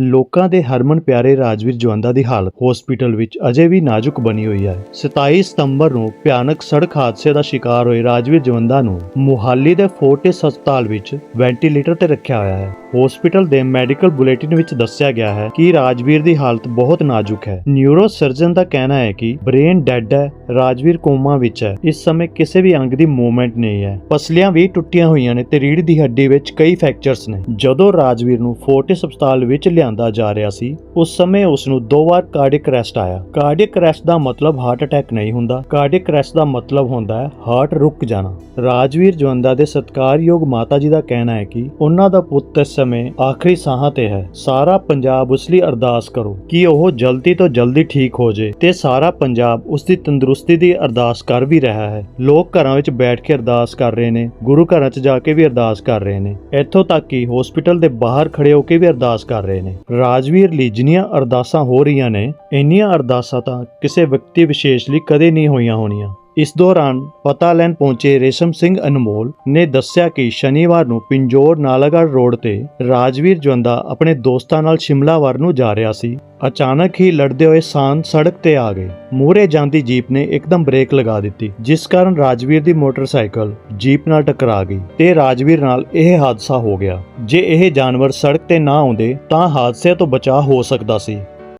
ਲੋਕਾਂ ਦੇ ਹਰਮਨ ਪਿਆਰੇ ਰਾਜਵੀਰ ਜਵੰਦਾ ਦੀ ਹਾਲਤ। ਹਸਪੀਟਲ ਵਿੱਚ ਅਜੇ ਵੀ ਨਾਜ਼ੁਕ ਬਣੀ ਹੋਈ ਹੈ। 27 ਸਤੰਬਰ ਨੂੰ ਭਿਆਨਕ ਸੜਕ ਹਾਦਸੇ ਦਾ ਸ਼ਿਕਾਰ ਹੋਏ ਰਾਜਵੀਰ ਜਵੰਦਾ ਨੂੰ ਮੁਹਾਲੀ ਦੇ ਫੋਰਟਿਸ ਹਸਪਤਾਲ ਵਿੱਚ ਵੈਂਟੀਲੇਟਰ ਤੇ ਰੱਖਿਆ ਹੋਇਆ ਹੈ। ਹਸਪੀਟਲ ਦੇ ਮੈਡੀਕਲ ਬੁਲੇਟਿਨ ਵਿੱਚ ਦੱਸਿਆ ਗਿਆ ਹੈ ਕਿ ਰਾਜਵੀਰ ਦੀ ਹਾਲਤ ਬਹੁਤ ਨਾਜ਼ੁਕ ਹੈ। ਨਿਊਰੋ ਸਰਜਨ ਦਾ ਕਹਿਣਾ ਹੈ ਕਿ ਬ੍ਰੇਨ ਡੈਡ ਹੈ, ਰਾਜਵੀਰ ਕੋਮਾ ਵਿੱਚ ਹੈ। ਇਸ ਸਮੇਂ ਕਿਸੇ ਵੀ ਅੰਗ ਦੀ ਮੂਵਮੈਂਟ ਨਹੀਂ ਹੈ। ਪਸਲੀਆਂ ਵੀ ਟੁੱਟੀਆਂ ਹੋਈਆਂ ਨੇ ਤੇ ਰੀੜ ਦੀ ਹੱਡੀ ਵਿੱਚ ਕਈ ਫ੍ਰੈਕਚਰਸ ਨੇ। ਜਦੋਂ ਰਾਜਵੀਰ ਨੂੰ ਫੋਰਟਿਸ ਹਸਪਤਾਲ ਵਿੱਚ ਲਿਆ ਲਿਆਂਦਾ ਜਾ ਰਿਹਾ ਸੀ। ਉਸ ਸਮੇਂ ਉਸ ਨੂੰ ਦੋ ਵਾਰ ਕਾਰਡਿਕ ਅਰੈਸਟ ਆਇਆ। ਕਾਰਡਿਕ ਅਰੈਸਟ ਦਾ ਮਤਲਬ ਹਾਰਟ ਅਟੈਕ ਨਹੀਂ ਹੁੰਦਾ। ਕਾਰਡਿਕ ਅਰੈਸਟ ਦਾ ਮਤਲਬ ਹੁੰਦਾ ਹੈ ਹਾਰਟ ਰੁਕ ਜਾਣਾ। ਰਾਜਵੀਰ ਜਵੰਦਾ ਦੇ ਸਤਕਾਰਯੋਗ ਮਾਤਾ ਜੀ ਦਾ ਕਹਿਣਾ ਹੈ ਕਿ ਉਹਨਾਂ ਦਾ ਪੁੱਤ ਇਸ ਸਮੇਂ ਆਖਰੀ ਸਾਹਾਂ ਤੇ ਹੈ। ਸਾਰਾ ਪੰਜਾਬ ਉਸ ਲਈ ਅਰਦਾਸ ਕਰੋ ਕਿ ਉਹ ਜਲਦੀ ਤੋਂ ਜਲਦੀ ਠੀਕ ਹੋ ਜੇ ਤੇ ਸਾਰਾ ਪੰਜਾਬ ਉਸ ਦੀ ਤੰਦਰੁਸਤੀ ਦੀ ਅਰਦਾਸ ਕਰ ਵੀ ਰਿਹਾ ਹੈ। ਲੋਕ ਘਰਾਂ ਵਿੱਚ ਬੈਠ ਕੇ ਅਰਦਾਸ ਕਰ ਰਹੇ ਨੇ, ਗੁਰੂ ਘਰਾਂ 'ਚ ਜਾ ਕੇ ਵੀ ਅਰਦਾਸ ਕਰ ਰਹੇ ਨੇ। ਇੱਥੋਂ ਤੱਕ ਕਿ ਹਸਪੀਟਲ ਦੇ ਬਾਹਰ ਖੜੇ ਹੋ ਕੇ ਵੀ ਅਰਦਾਸ ਕਰ ਰਹੇ ਨੇ। ਰਾਜਵੀਰ ਲਈ ਜਿੰਨੀਆਂ ਅਰਦਾਸਾਂ ਹੋ ਰਹੀਆਂ ਨੇ, ਇੰਨੀਆਂ ਅਰਦਾਸਾਂ ਤਾਂ ਕਿਸੇ ਵਿਅਕਤੀ ਵਿਸ਼ੇਸ਼ ਲਈ ਕਦੇ ਨਹੀਂ ਹੋਈਆਂ ਹੋਣੀਆਂ। ਇਸ ਦੌਰਾਨ ਪਤਾ ਲੈਣ ਪਹੁੰਚੇ ਰੇਸ਼ਮ ਸਿੰਘ ਅਨਮੋਲ ਨੇ ਦੱਸਿਆ ਕਿ ਸ਼ਨੀਵਾਰ ਨੂੰ ਪਿੰਜੋਰ ਨਾਲਾਗੜ੍ਹ ਰੋਡ ਤੇ ਰਾਜਵੀਰ ਜਵੰਦਾ ਆਪਣੇ ਦੋਸਤਾਂ ਨਾਲ ਸ਼ਿਮਲਾ ਵੱਲ ਨੂੰ ਜਾ ਰਿਹਾ ਸੀ। ਅਚਾਨਕ ਹੀ ਲੜਦੇ ਹੋਏ ਸਾਨ ਸੜਕ ਤੇ ਆ ਗਏ। ਮੂਹਰੇ ਜਾਂਦੀ ਜੀਪ ਨੇ ਇੱਕਦਮ ਬ੍ਰੇਕ ਲਗਾ ਦਿੱਤੀ, ਜਿਸ ਕਾਰਨ ਰਾਜਵੀਰ ਦੀ ਮੋਟਰਸਾਈਕਲ ਜੀਪ ਨਾਲ ਟਕਰਾ ਗਈ ਤੇ ਰਾਜਵੀਰ ਨਾਲ ਇਹ ਹਾਦਸਾ ਹੋ ਗਿਆ। ਜੇ ਇਹ ਜਾਨਵਰ ਸੜਕ ਤੇ ਨਾ ਆਉਂਦੇ, ਤਾਂ ਹਾਦਸੇ ਤੋਂ ਬਚਾਅ ਹੋ ਸਕਦਾ ਸੀ।